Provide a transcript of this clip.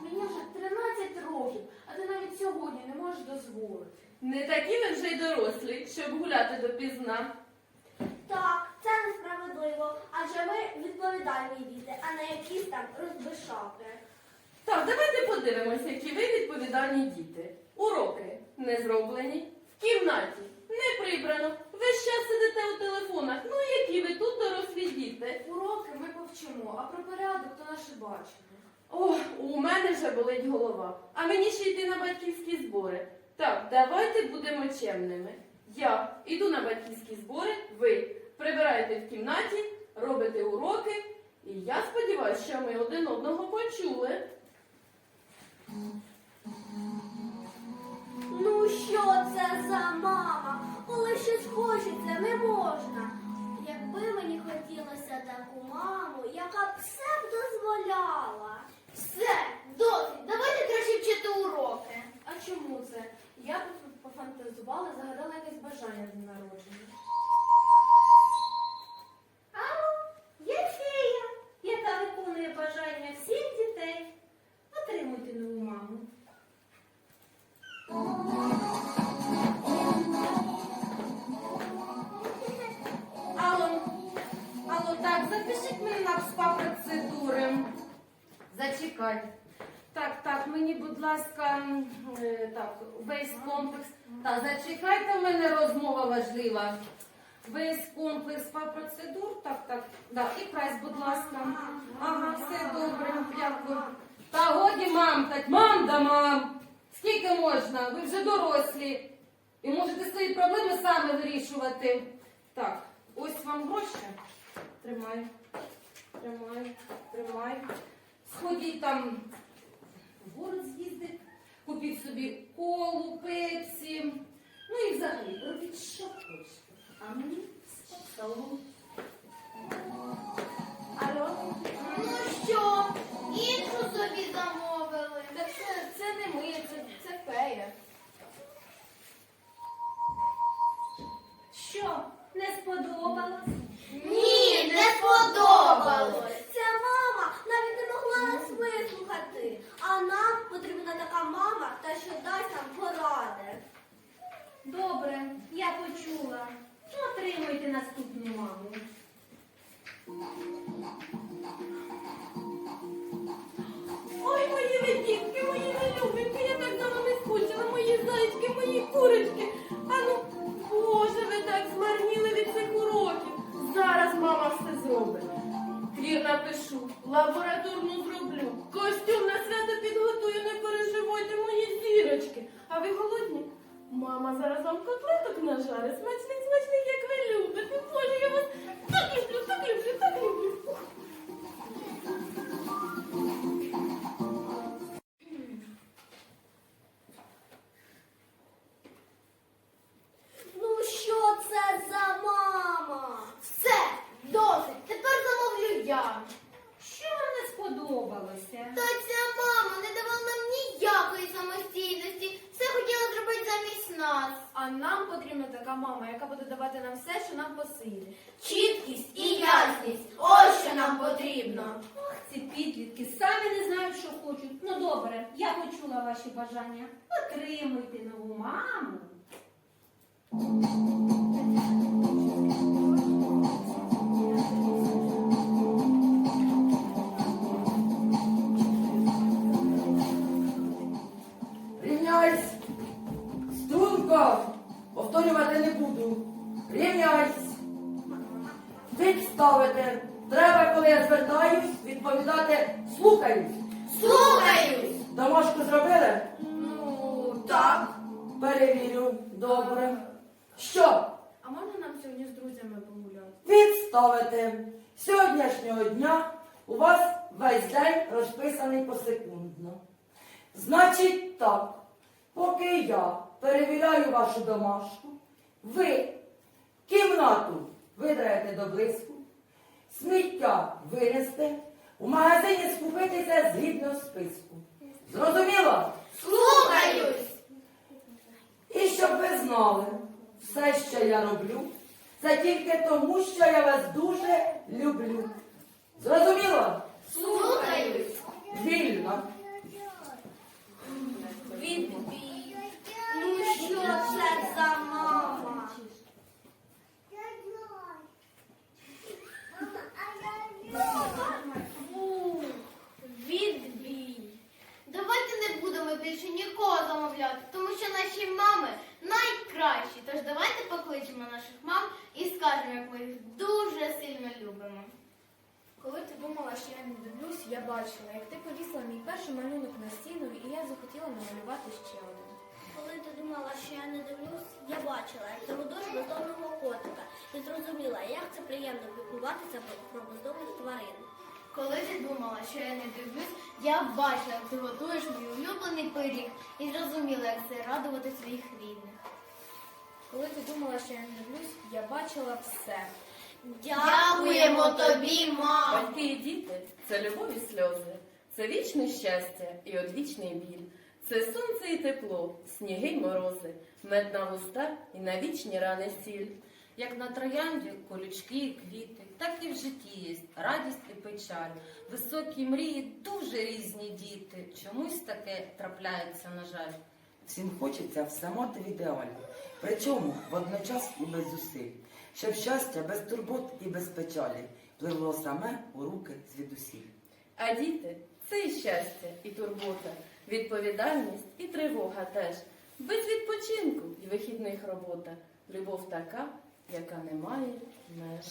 Мені вже 13 років, а ти навіть сьогодні не можеш дозволити. Не такі ми вже й дорослі, щоб гуляти допізна. Так, це несправедливо, адже ми відповідальні діти, а не якісь там розбишаки. Так, давайте подивимося, які ви відповідальні діти. Уроки не зроблені, в кімнаті не прибрано. Весь час сидите у телефонах. Ну які ви тут дорослі діти? Уроки ми повчимо, а про порядок то наше бачимо. О, у мене вже болить голова. А мені ще йти на батьківські збори. Так, давайте будемо чемними. Я іду на батьківські збори, ви прибираєте в кімнаті, робите уроки, і я сподіваюся, що ми один одного почули. Ну що це за мама? Коли щось хочеться, не можна. Якби мені хотілося таку маму, яка все б дозволяла. Все, досить, давайте краще вчити уроки. А чому це? Я б пофантазувала, загадала якесь бажання з народження. Зачекай. Так, так, мені, будь ласка, е, так, весь комплекс. Так, зачекайте, в мене розмова важлива. Весь комплекс спа процедур. Так, так, да, і прайс, будь ласка. Ага, все добре, дякую. Та годі мамтать, мам да мам. Скільки можна? Ви вже дорослі. І можете свої проблеми самі вирішувати. Так, ось вам гроші. Тримай. Тримай, тримай. Сходіть там в город з'їздить, купіть собі колу, пепсі. Ну і взагалі робіть, що хочете. А мені салон. Алло? Ну що, іншу собі замовили. Та це, це не ми, це, це фея. Що, не сподобалось? Ні, не сподобалось. Ця мама навіть не могла нас вислухати. А нам потрібна така мама, та що дасть нам поради. Добре, я почула. Отримуйте наступну маму. Нажарить, смачних, смачних, як ви любите. Боже, я вас так люблю, так люблю, так люблю. Ну що це за мама? Все, досить, тепер замовлю я. Що вам не сподобалося? Та ця мама не давала нам ніякої самостійності. Все хотіла нас. А нам потрібна така мама, яка буде давати нам все, що нам по силі. Чіткість і ясність. Ось що нам потрібно. Ох, ці підлітки самі не знають, що хочуть. Ну добре, я почула ваші бажання. Отримуйте нову маму. Відставити. Треба, коли я звертаюсь, відповідати слухаюсь. Слухаюсь. Домашку зробили? Ну, так. Перевірю. Добре. Що? А можна нам сьогодні з друзями погуляти? Відставити. З Сьогоднішнього дня у вас весь день розписаний посекундно. Значить так, поки я перевіряю вашу домашку, ви кімнату видраєте до блиску, сміття винести, у магазині скупитися згідно списку. Зрозуміло? Слухаюсь. І щоб ви знали, все, що я роблю, це тільки тому, що я вас дуже люблю. Зрозуміло? Слухаюсь. Вільно. Ну що це спробую більше нікого замовляти, тому що наші мами найкращі. Тож давайте покличемо наших мам і скажемо, як ми їх дуже любимо. Коли ти думала, що я не дивлюсь, я бачила, як ти повісила мій перший малюнок на стіну, і я захотіла намалювати ще один. Коли ти думала, що я не дивлюсь, я бачила, як ти годуєш бездомного котика і зрозуміла, як це приємно піклуватися про бездомних тварин. Коли ти думала, що я не дивлюсь, я бачила, як ти готуєш мій улюблений пиріг і зрозуміла, як це радувати своїх рідних. Коли ти думала, що я не дивлюсь, я бачила все. Дякуємо тобі, мам! Батьки і діти це любов і сльози, це вічне щастя і одвічний біль. Це сонце і тепло, сніги й морози, мед на вуста і на вічні рани сіль. Як на троянді колючки і квіти, так і в житті є радість і печаль. Високі мрії, дуже різні діти. Чомусь таке трапляється, на жаль. Всім хочеться все мати в ідеалі, причому водночас і без зусиль, щоб щастя без турбот і без печалі пливло саме у руки звідусіль. А діти це і щастя, і турбота, відповідальність і тривога теж. Без відпочинку і вихідних робота. Любов така, яка не має меж.